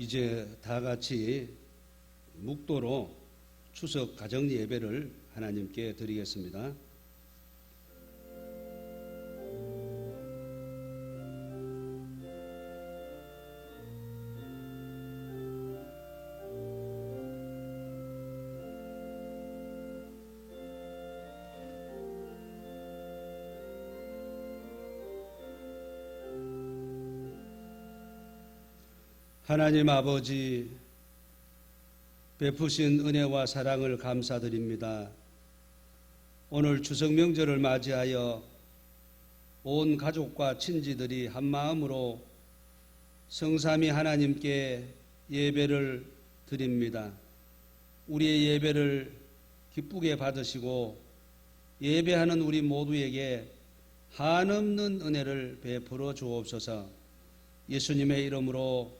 이제 다 같이 묵도로 추석 가정 예배를 하나님께 드리겠습니다. 하나님 아버지 베푸신 은혜와 사랑을 감사드립니다. 오늘 추석 명절을 맞이하여 온 가족과 친지들이 한 마음으로 성삼위 하나님께 예배를 드립니다. 우리의 예배를 기쁘게 받으시고 예배하는 우리 모두에게 한없는 은혜를 베풀어 주옵소서. 예수님의 이름으로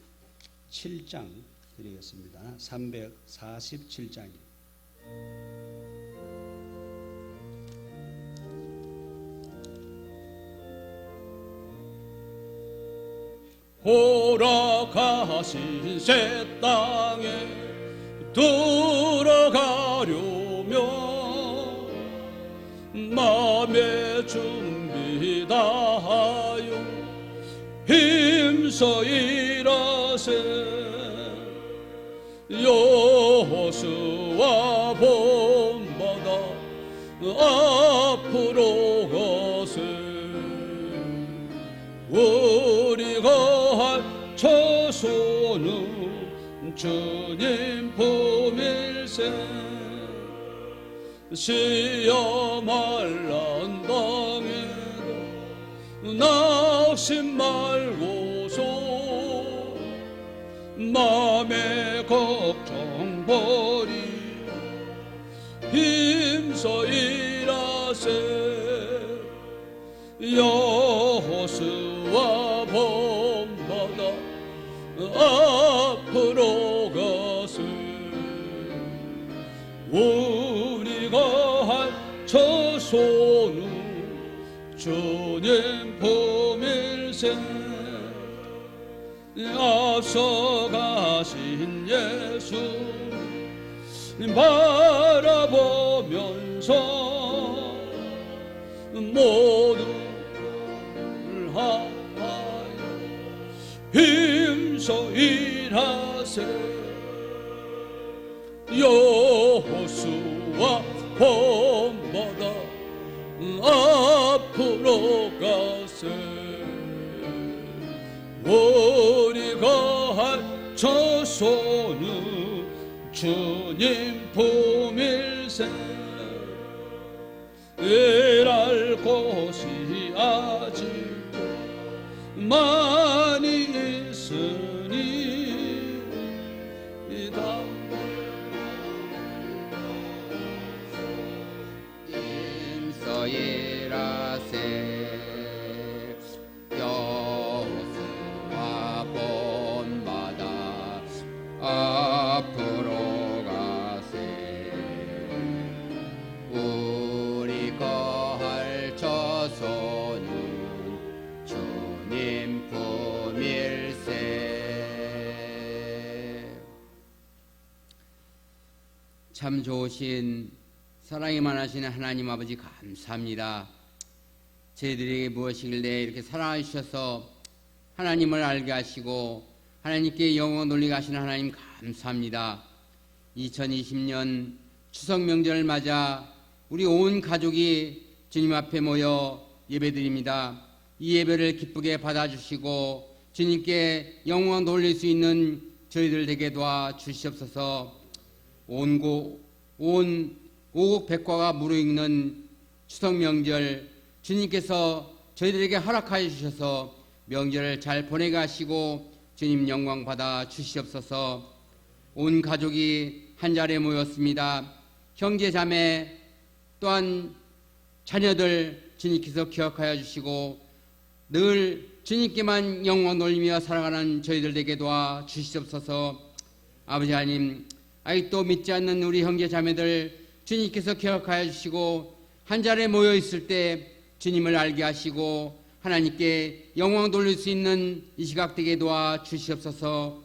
347장 드리겠습니다. 347장입니다. 돌아가신 새 땅에 들어가려면 마음의 준비 다하여 힘써 일 여호수와 본받아 앞으로 가세 우리가 할 처소는 주님 품일세. 시험할란 당에도 낙심 말고서 맘의 걱정 버리 힘써 일하세. 여호수와 본받아 앞으로 가세. 우리가 할 처소는 주님 품일세. 앞서 가신 예수 바라보면서 모두 하여 힘써 일하세. 여 주님 품일세. 일할 곳이 아직 많 참 좋으신 사랑이 많으신 하나님 아버지 감사합니다. 저희들에게 무엇이길래 이렇게 사랑하셔서 하나님을 알게 하시고 하나님께 영원 놀리게 하시는 하나님 감사합니다. 2020년 추석 명절을 맞아 우리 온 가족이 주님 앞에 모여 예배드립니다. 이 예배를 기쁘게 받아주시고 주님께 영원 돌릴 수 있는 저희들 되게 도와 주시옵소서. 온고 온 오국 백과가 무르익는 추석 명절 주님께서 저희들에게 허락하여 주셔서 명절을 잘 보내게 하시고 주님 영광 받아 주시옵소서. 온 가족이 한 자리에 모였습니다. 형제 자매 또한 자녀들 주님께서 기억하여 주시고 늘 주님께만 영원 돌리며 살아가는 저희들에게 도와 주시옵소서. 아버지 하나님, 아직도 믿지 않는 우리 형제 자매들 주님께서 기억하여 주시고 한 자리에 모여 있을 때 주님을 알게 하시고 하나님께 영광 돌릴 수 있는 이 시각 되게 도와 주시옵소서.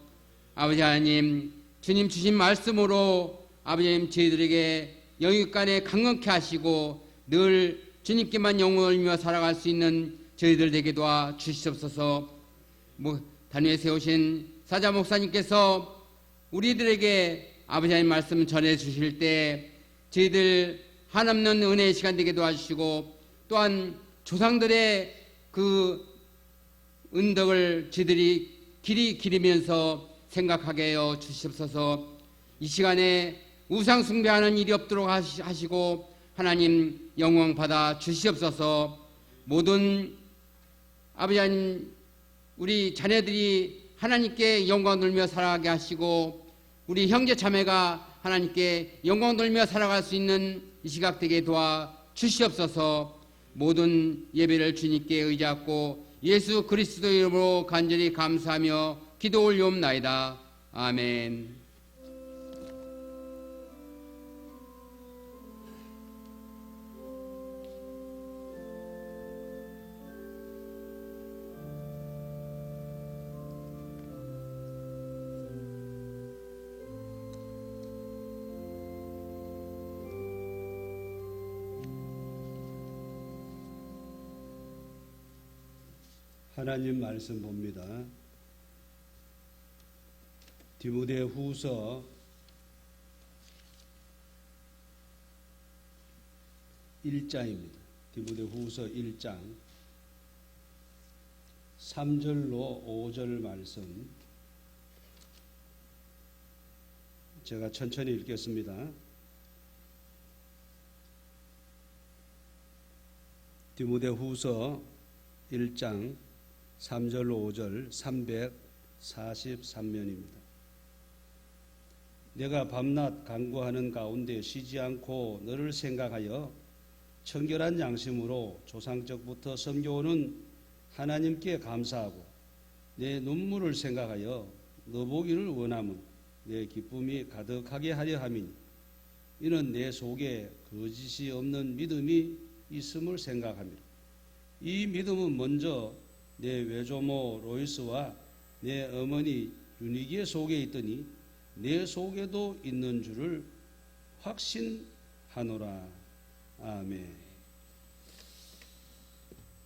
아버지 하나님, 주님 주신 말씀으로 아버지 하나님 저희들에게 영육간에 강건케 하시고 늘 주님께만 영원을 올리며 살아갈 수 있는 저희들 되게 도와 주시옵소서. 뭐 단위에 세우신 사자 목사님께서 우리들에게 아버지 하나님 말씀 전해 주실 때 저희들 한없는 은혜의 시간 되게 도와주시고 또한 조상들의 그 은덕을 저희들이 길이 기리면서 생각하게 하여 주시옵소서. 이 시간에 우상 숭배하는 일이 없도록 하시- 하시고 하나님 영광 받아 주시옵소서. 모든 아버지 하나님 우리 자녀들이 하나님께 영광 돌며 살아가게 하시고 우리 형제 자매가 하나님께 영광 돌며 살아갈 수 있는 이 시각 되게 도와 주시옵소서. 모든 예배를 주님께 의지하고 예수 그리스도 이름으로 간절히 감사하며 기도 올리옵나이다. 아멘 하나님 말씀 봅니다. 디모데 후서 1장입니다. 디모데 후서 1장 3절로 5절 말씀 제가 천천히 읽겠습니다. 디모데 후서 1장 3절로 5절 343면입니다. 내가 밤낮 간구하는 가운데 쉬지 않고 너를 생각하여 청결한 양심으로 조상적부터 섬겨오는 하나님께 감사하고 내 눈물을 생각하여 너 보기를 원함은 내 기쁨이 가득하게 하려 함이니 이는 내 속에 거짓이 없는 믿음이 있음을 생각합니다. 이 믿음은 먼저 내 외조모 로이스와 내 어머니 유니기의 속에 있더니 내 속에도 있는 줄을 확신하노라. 아멘.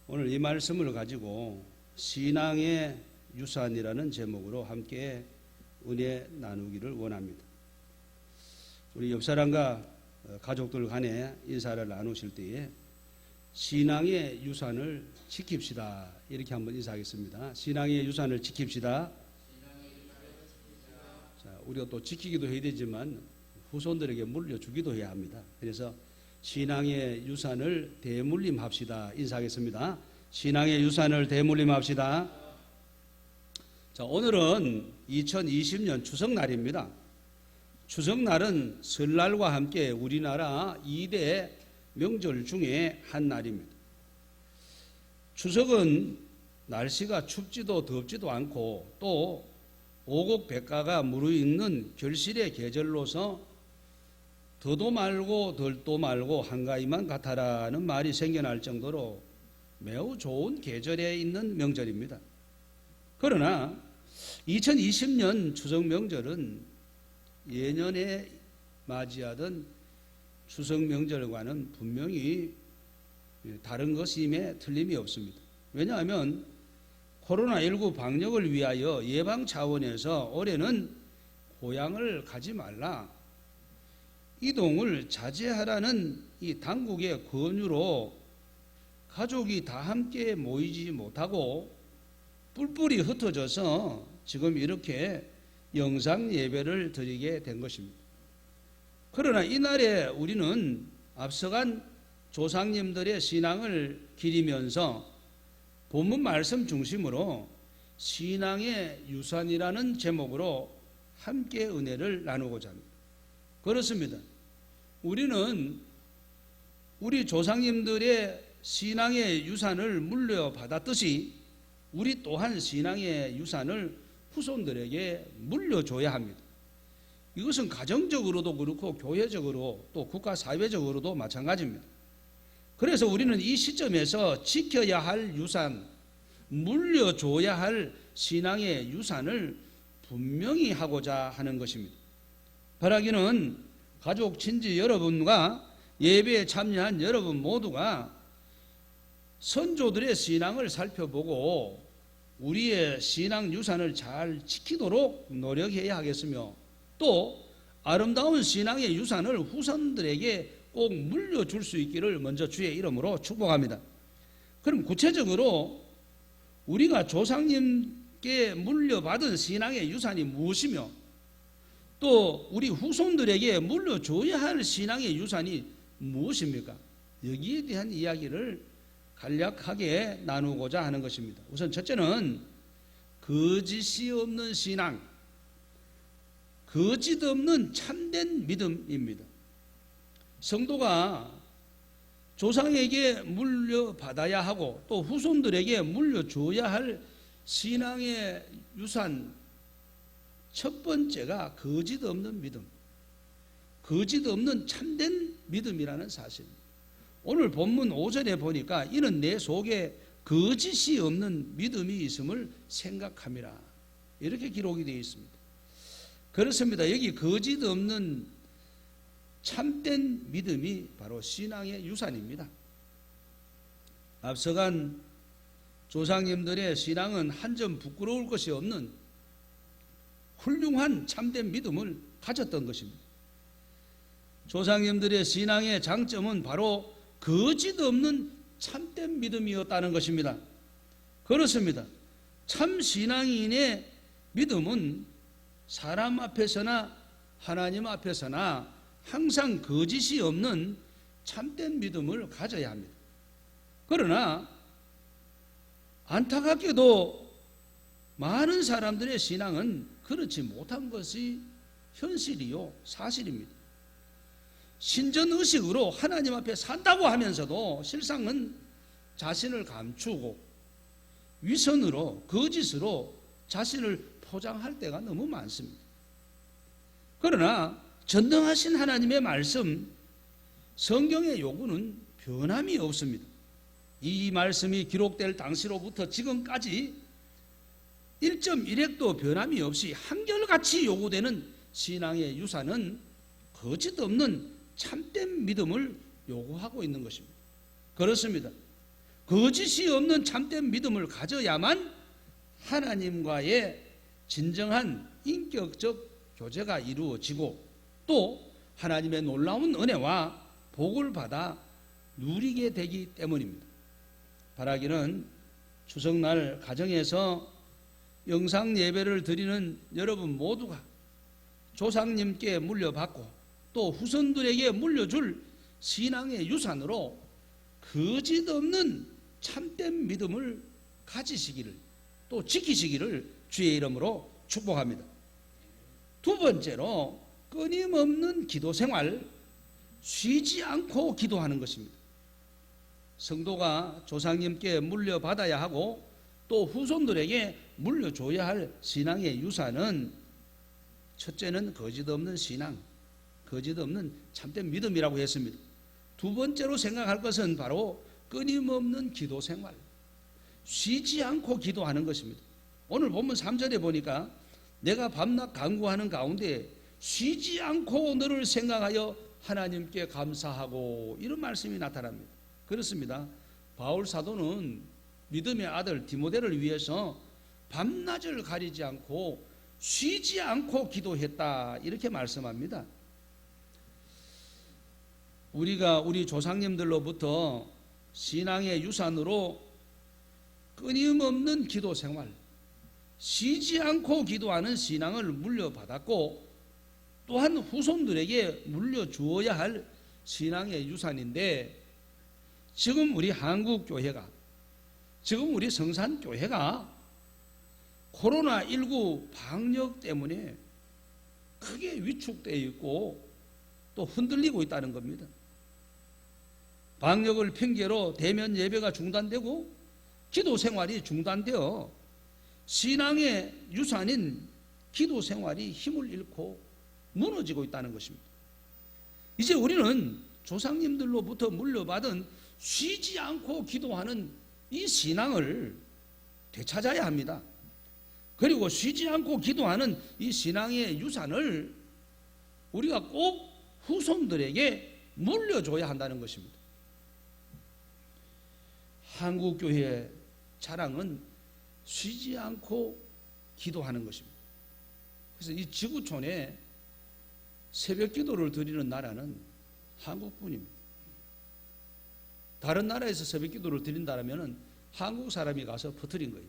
오늘 이 말씀을 가지고 신앙의 유산이라는 제목으로 함께 은혜 나누기를 원합니다. 우리 옆 사람과 어, 가족들 간에 인사를 나누실 때에 신앙의 유산을 지킵시다. 이렇게 한번 인사하겠습니다. 신앙의 유산을 지킵시다. 자, 우리가 또 지키기도 해야 되지만 후손들에게 물려주기도 해야 합니다. 그래서 신앙의 유산을 대물림합시다. 인사하겠습니다. 신앙의 유산을 대물림합시다. 자, 오늘은 2020년 추석날입니다. 추석날은 설날과 함께 우리나라 2대 명절 중에 한 날입니다. 추석은 날씨가 춥지도 덥지도 않고 또 오곡 백가가 무르익는 결실의 계절로서 더도 말고 덜도 말고 한가위만 같아라는 말이 생겨날 정도로 매우 좋은 계절에 있는 명절입니다. 그러나 2020년 추석 명절은 예년에 맞이하던 추석 명절과는 분명히 다른 것임에 틀림이 없습니다. 왜냐하면 코로나19 방역을 위하여 예방 차원에서 올해는 고향을 가지 말라. 이동을 자제하라는 이 당국의 권유로 가족이 다 함께 모이지 못하고 뿔뿔이 흩어져서 지금 이렇게 영상 예배를 드리게 된 것입니다. 그러나 이날에 우리는 앞서간 조상님들의 신앙을 기리면서 본문 말씀 중심으로 신앙의 유산이라는 제목으로 함께 은혜를 나누고자 합니다. 그렇습니다. 우리는 우리 조상님들의 신앙의 유산을 물려받았듯이 우리 또한 신앙의 유산을 후손들에게 물려줘야 합니다. 이것은 가정적으로도 그렇고 교회적으로 또 국가 사회적으로도 마찬가지입니다. 그래서 우리는 이 시점에서 지켜야 할 유산, 물려줘야 할 신앙의 유산을 분명히 하고자 하는 것입니다. 바라기는 가족, 친지 여러분과 예배에 참여한 여러분 모두가 선조들의 신앙을 살펴보고 우리의 신앙 유산을 잘 지키도록 노력해야 하겠으며 또 아름다운 신앙의 유산을 후손들에게 꼭 물려줄 수 있기를 먼저 주의 이름으로 축복합니다. 그럼 구체적으로 우리가 조상님께 물려받은 신앙의 유산이 무엇이며 또 우리 후손들에게 물려줘야 할 신앙의 유산이 무엇입니까? 여기에 대한 이야기를 간략하게 나누고자 하는 것입니다. 우선 첫째는 거짓이 없는 신앙, 거짓 없는 참된 믿음입니다. 성도가 조상에게 물려받아야 하고 또 후손들에게 물려줘야 할 신앙의 유산 첫 번째가 거짓 없는 믿음, 거짓 없는 참된 믿음이라는 사실입니다. 오늘 본문 5절에 보니까 이는 내 속에 거짓이 없는 믿음이 있음을 생각함이라. 이렇게 기록이 되어 있습니다. 그렇습니다. 여기 거짓 없는 참된 믿음이 바로 신앙의 유산입니다. 앞서간 조상님들의 신앙은 한 점 부끄러울 것이 없는 훌륭한 참된 믿음을 가졌던 것입니다. 조상님들의 신앙의 장점은 바로 거짓 없는 참된 믿음이었다는 것입니다. 그렇습니다. 참 신앙인의 믿음은 사람 앞에서나 하나님 앞에서나 항상 거짓이 없는 참된 믿음을 가져야 합니다. 그러나 안타깝게도 많은 사람들의 신앙은 그렇지 못한 것이 현실이요, 사실입니다. 신전 의식으로 하나님 앞에 산다고 하면서도 실상은 자신을 감추고 위선으로 거짓으로 자신을 포장할 때가 너무 많습니다. 그러나 전능하신 하나님의 말씀 성경의 요구는 변함이 없습니다. 이 말씀이 기록될 당시로부터 지금까지 1.1핵도 변함이 없이 한결같이 요구되는 신앙의 유산은 거짓 없는 참된 믿음을 요구하고 있는 것입니다. 그렇습니다. 거짓이 없는 참된 믿음을 가져야만 하나님과의 진정한 인격적 교제가 이루어지고 또 하나님의 놀라운 은혜와 복을 받아 누리게 되기 때문입니다. 바라기는 추석날 가정에서 영상 예배를 드리는 여러분 모두가 조상님께 물려받고 또 후손들에게 물려줄 신앙의 유산으로 거짓 없는 참된 믿음을 가지시기를 또 지키시기를 주의 이름으로 축복합니다. 두 번째로 끊임없는 기도 생활, 쉬지 않고 기도하는 것입니다. 성도가 조상님께 물려받아야 하고 또 후손들에게 물려줘야 할 신앙의 유산은 첫째는 거짓 없는 신앙, 거짓 없는 참된 믿음이라고 했습니다. 두 번째로 생각할 것은 바로 끊임없는 기도 생활, 쉬지 않고 기도하는 것입니다. 오늘 본문 3절에 보니까 내가 밤낮 간구하는 가운데 쉬지 않고 너를 생각하여 하나님께 감사하고 이런 말씀이 나타납니다. 그렇습니다. 바울 사도는 믿음의 아들 디모데를 위해서 밤낮을 가리지 않고 쉬지 않고 기도했다 이렇게 말씀합니다. 우리가 우리 조상님들로부터 신앙의 유산으로 끊임없는 기도 생활, 쉬지 않고 기도하는 신앙을 물려받았고 또한 후손들에게 물려주어야 할 신앙의 유산인데 지금 우리 한국 교회가 지금 우리 성산 교회가 코로나 19 방역 때문에 크게 위축되어 있고 또 흔들리고 있다는 겁니다. 방역을 핑계로 대면 예배가 중단되고 기도 생활이 중단되어 신앙의 유산인 기도 생활이 힘을 잃고 무너지고 있다는 것입니다. 이제 우리는 조상님들로부터 물려받은 쉬지 않고 기도하는 이 신앙을 되찾아야 합니다. 그리고 쉬지 않고 기도하는 이 신앙의 유산을 우리가 꼭 후손들에게 물려줘야 한다는 것입니다. 한국 교회의 자랑은 쉬지 않고 기도하는 것입니다. 그래서 이 지구촌에 새벽 기도를 드리는 나라는 한국뿐입니다. 다른 나라에서 새벽 기도를 드린다면 한국 사람이 가서 퍼뜨린 거예요.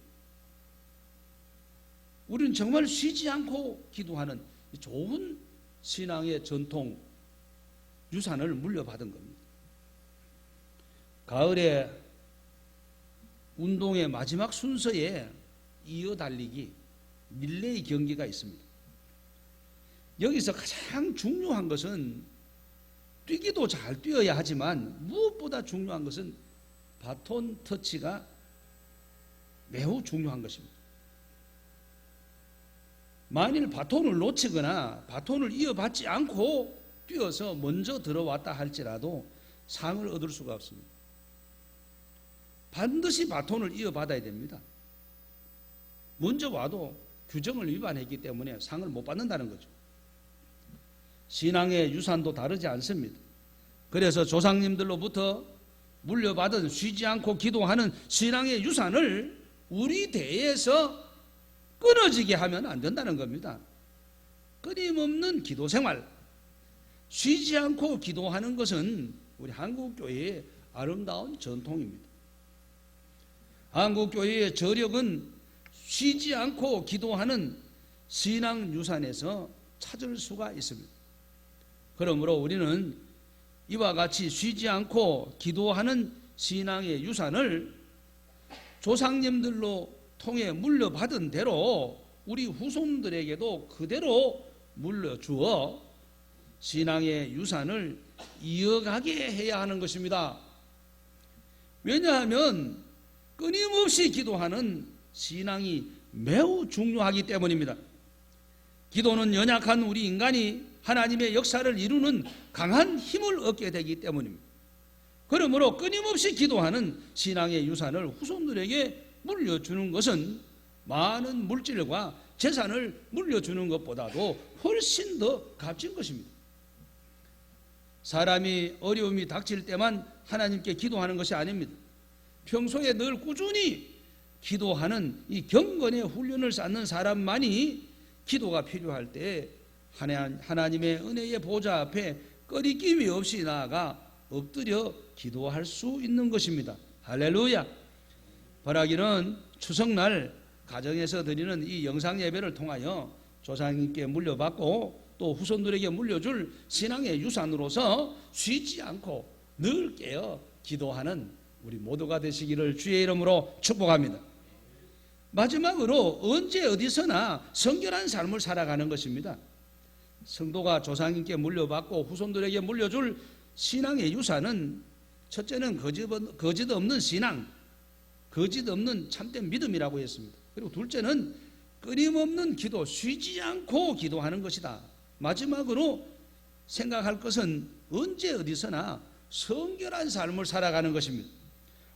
우리는 정말 쉬지 않고 기도하는 좋은 신앙의 전통 유산을 물려받은 겁니다. 가을에 운동의 마지막 순서에 이어 달리기 릴레이 경기가 있습니다. 여기서 가장 중요한 것은 뛰기도 잘 뛰어야 하지만 무엇보다 중요한 것은 바톤 터치가 매우 중요한 것입니다. 만일 바톤을 놓치거나 바톤을 이어받지 않고 뛰어서 먼저 들어왔다 할지라도 상을 얻을 수가 없습니다. 반드시 바톤을 이어받아야 됩니다. 먼저 와도 규정을 위반했기 때문에 상을 못 받는다는 거죠. 신앙의 유산도 다르지 않습니다. 그래서 조상님들로부터 물려받은 쉬지 않고 기도하는 신앙의 유산을 우리 대에서 끊어지게 하면 안 된다는 겁니다. 끊임없는 기도 생활, 쉬지 않고 기도하는 것은 우리 한국 교회의 아름다운 전통입니다. 한국교회의 저력은 쉬지 않고 기도하는 신앙 유산에서 찾을 수가 있습니다. 그러므로 우리는 이와 같이 쉬지 않고 기도하는 신앙의 유산을 조상님들로 통해 물려받은 대로 우리 후손들에게도 그대로 물려주어 신앙의 유산을 이어가게 해야 하는 것입니다. 왜냐하면 끊임없이 기도하는 신앙이 매우 중요하기 때문입니다. 기도는 연약한 우리 인간이 하나님의 역사를 이루는 강한 힘을 얻게 되기 때문입니다. 그러므로 끊임없이 기도하는 신앙의 유산을 후손들에게 물려주는 것은 많은 물질과 재산을 물려주는 것보다도 훨씬 더 값진 것입니다. 사람이 어려움이 닥칠 때만 하나님께 기도하는 것이 아닙니다. 평소에 늘 꾸준히 기도하는 이 경건의 훈련을 쌓는 사람만이 기도가 필요할 때 하나님의 은혜의 보좌 앞에 꺼리낌이 없이 나아가 엎드려 기도할 수 있는 것입니다. 할렐루야. 바라기는 추석날 가정에서 드리는 이 영상 예배를 통하여 조상님께 물려받고 또 후손들에게 물려줄 신앙의 유산으로서 쉬지 않고 늘 깨어 기도하는 우리 모두가 되시기를 주의 이름으로 축복합니다. 마지막으로 언제 어디서나 성결한 삶을 살아가는 것입니다. 성도가 조상님께 물려받고 후손들에게 물려줄 신앙의 유산은 첫째는 거짓, 없는 신앙, 거짓 없는 참된 믿음이라고 했습니다. 그리고 둘째는 끊임없는 기도, 쉬지 않고 기도하는 것이다. 마지막으로 생각할 것은 언제 어디서나 성결한 삶을 살아가는 것입니다.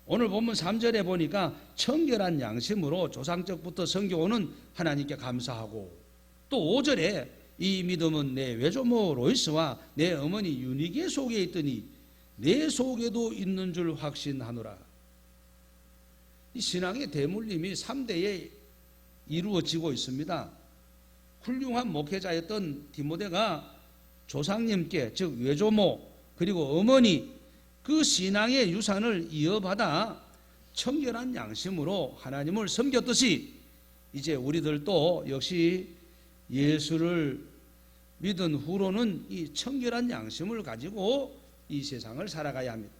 오늘 본문 3절에 보니까 청결한 양심으로 조상적부터 섬겨오는 하나님께 감사하고 또 5절에 이 믿음은 내 외조모 로이스와 내 어머니 유니게 속에 있더니 내 속에도 있는 줄 확신하노라. 이 신앙의 대물림이 3대에 이루어지고 있습니다. 훌륭한 목회자였던 디모데가 조상님께 즉 외조모 그리고 어머니 그 신앙의 유산을 이어받아 청결한 양심으로 하나님을 섬겼듯이 이제 우리들도 역시 예수를 믿은 후로는 이 청결한 양심을 가지고 이 세상을 살아가야 합니다.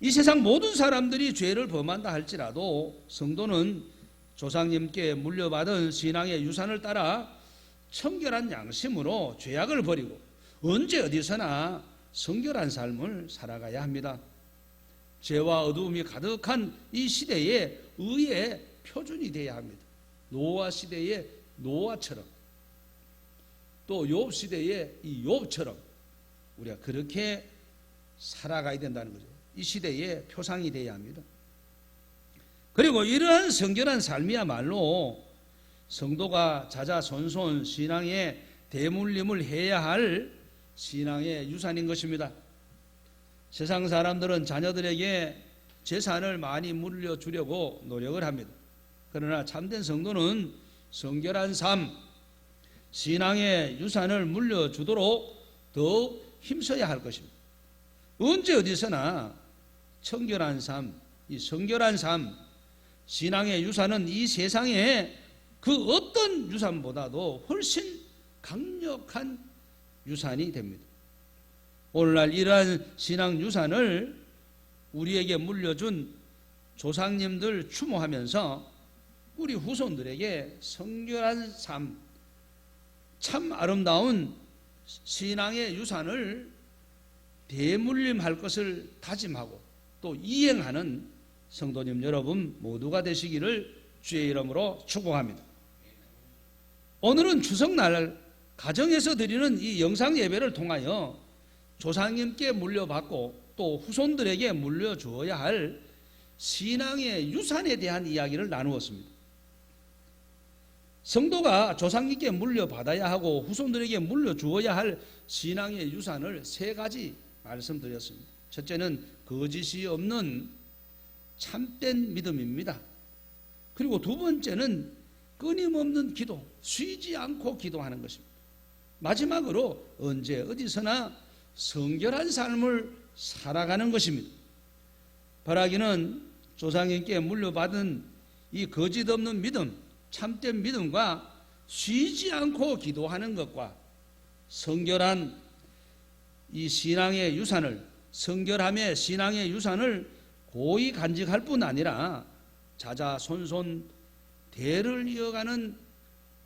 이 세상 모든 사람들이 죄를 범한다 할지라도 성도는 조상님께 물려받은 신앙의 유산을 따라 청결한 양심으로 죄악을 버리고 언제 어디서나 성결한 삶을 살아가야 합니다. 죄와 어두움이 가득한 이 시대에 의의 표준이 되어야 합니다. 노아 시대의 노아처럼 또 욥 시대의 이 욥처럼 우리가 그렇게 살아가야 된다는 거죠. 이 시대의 표상이 되어야 합니다. 그리고 이러한 성결한 삶이야말로 성도가 자자손손 신앙의 대물림을 해야 할 신앙의 유산인 것입니다. 세상 사람들은 자녀들에게 재산을 많이 물려주려고 노력을 합니다. 그러나 참된 성도는 성결한 삶, 신앙의 유산을 물려주도록 더욱 힘써야 할 것입니다. 언제 어디서나 청결한 삶, 이 성결한 삶, 신앙의 유산은 이 세상에 그 어떤 유산보다도 훨씬 강력한 유산이 됩니다. 오늘날 이러한 신앙 유산을 우리에게 물려준 조상님들 추모하면서 우리 후손들에게 성결한 삶, 참 아름다운 신앙의 유산을 대물림할 것을 다짐하고 또 이행하는 성도님 여러분 모두가 되시기를 주의 이름으로 축복합니다. 오늘은 추석날 가정에서 드리는 이 영상 예배를 통하여 조상님께 물려받고 또 후손들에게 물려주어야 할 신앙의 유산에 대한 이야기를 나누었습니다. 성도가 조상님께 물려받아야 하고 후손들에게 물려주어야 할 신앙의 유산을 세 가지 말씀드렸습니다. 첫째는 거짓이 없는 참된 믿음입니다. 그리고 두 번째는 끊임없는 기도, 쉬지 않고 기도하는 것입니다. 마지막으로 언제 어디서나 성결한 삶을 살아가는 것입니다. 바라기는 조상님께 물려받은 이 거짓 없는 믿음, 참된 믿음과 쉬지 않고 기도하는 것과 성결한 이 신앙의 유산을 성결함의 신앙의 유산을 고이 간직할 뿐 아니라 자자손손 대를 이어가는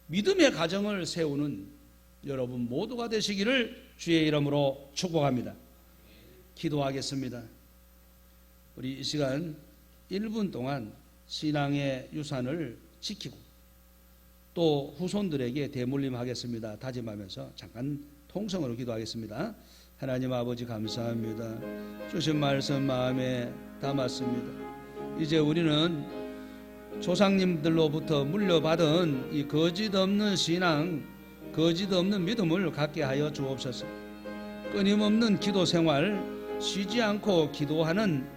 믿음의 가정을 세우는 여러분 모두가 되시기를 주의 이름으로 축복합니다. 기도하겠습니다. 우리 이 시간 1분 동안 신앙의 유산을 지키고 또 후손들에게 대물림하겠습니다. 다짐하면서 잠깐 통성으로 기도하겠습니다. 하나님 아버지 감사합니다. 주신 말씀 마음에 담았습니다. 이제 우리는 조상님들로부터 물려받은 이 거짓 없는 신앙, 거짓 없는 믿음을 갖게 하여 주옵소서. 끊임없는 기도 생활, 쉬지 않고 기도하는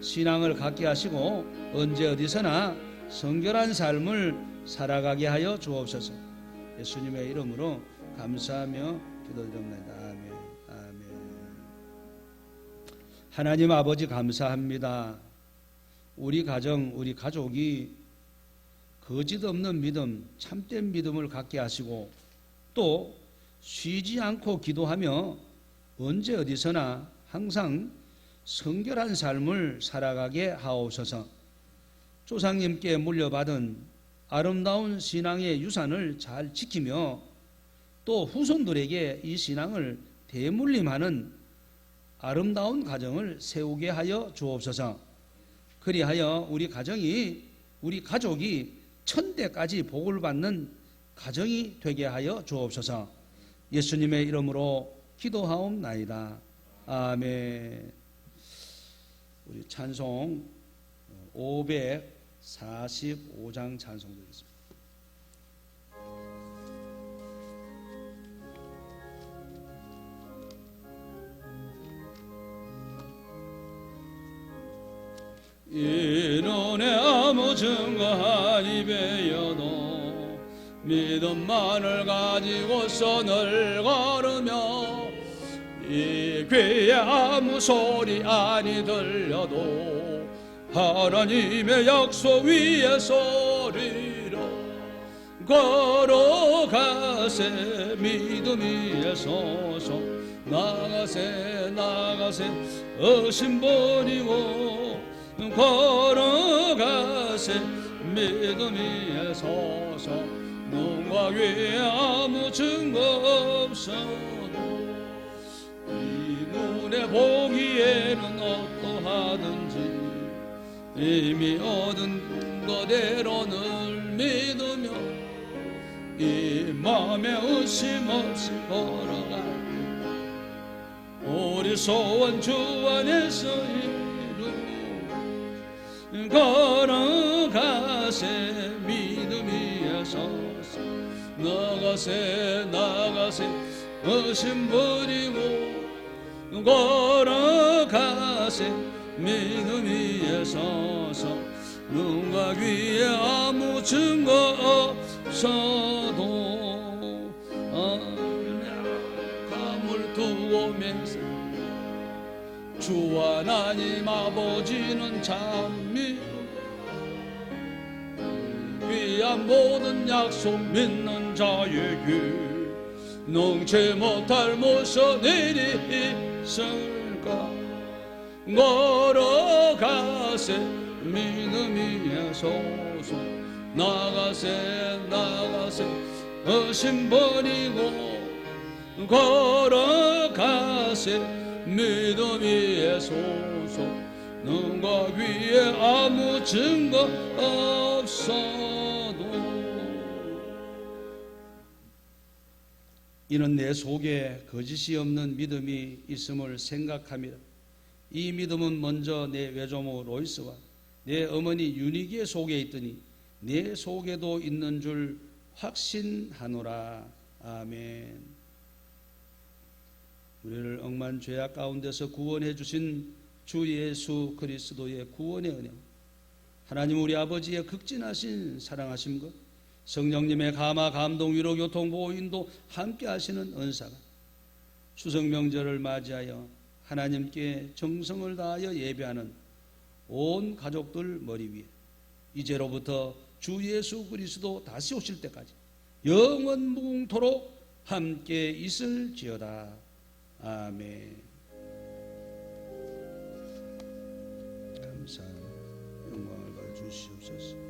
신앙을 갖게 하시고 언제 어디서나 성결한 삶을 살아가게 하여 주옵소서. 예수님의 이름으로 감사하며 기도드립니다. 아멘. 아멘. 하나님 아버지 감사합니다. 우리 가정, 우리 가족이 거짓 없는 믿음, 참된 믿음을 갖게 하시고 또 쉬지 않고 기도하며 언제 어디서나 항상 성결한 삶을 살아가게 하옵소서. 조상님께 물려받은 아름다운 신앙의 유산을 잘 지키며 또 후손들에게 이 신앙을 대물림하는 아름다운 가정을 세우게 하여 주옵소서. 그리하여 우리 가정이 우리 가족이 천대까지 복을 받는 가정이 되게 하여 주옵소서. 예수님의 이름으로 기도하옵나이다. 아멘. 우리 찬송 545장 찬송 드리겠습니다. 인원의 증거한 입에여도 믿음만을 가지고 선을 걸으며 이 귀에 아무 소리 아니 들려도 하나님의 약속 위에 소리로 걸어가세. 믿음이 서서 나가세 나가세. 버리고 걸어가세. 믿음이 서서 눈과 귀에 아무 증거 없어도 이 눈에 보기에는 어떠하든지 이미 얻은 거대로 늘 믿으며 이 마음에 의심 없이 걸어갈 때 우리 소원 주 안에서 이루 걸어가세 나가세 나가세. 의심 버리고 걸어가세. 믿음 위에 서서 눈과 귀에 아무 증거 없어도 감을 두오면서 주 하나님 아버지는 참미 귀한 모든 약속 믿는 자에게 능치 못할 모션 일이 있을까? 걸어가세 믿음이 서서 나가세 나가세. 의심 버리고 걸어가세 믿음이 서서 눈과 귀에 아무 증거 없어 이는 내 속에 거짓이 없는 믿음이 있음을 생각함이라. 이 믿음은 먼저 내 외조모 로이스와 내 어머니 유니기의 속에 있더니 내 속에도 있는 줄 확신하노라. 아멘. 우리를 억만 죄악 가운데서 구원해 주신 주 예수 그리스도의 구원의 은혜, 하나님 우리 아버지의 극진하신 사랑하심 것, 성령님의 감화 감동 위로 교통 보호 인도 함께 하시는 은사가 추석 명절을 맞이하여 하나님께 정성을 다하여 예배하는 온 가족들 머리 위에 이제로부터 주 예수 그리스도 다시 오실 때까지 영원 무궁토록 함께 있을지어다. 아멘. 감사 영광을 주시옵소서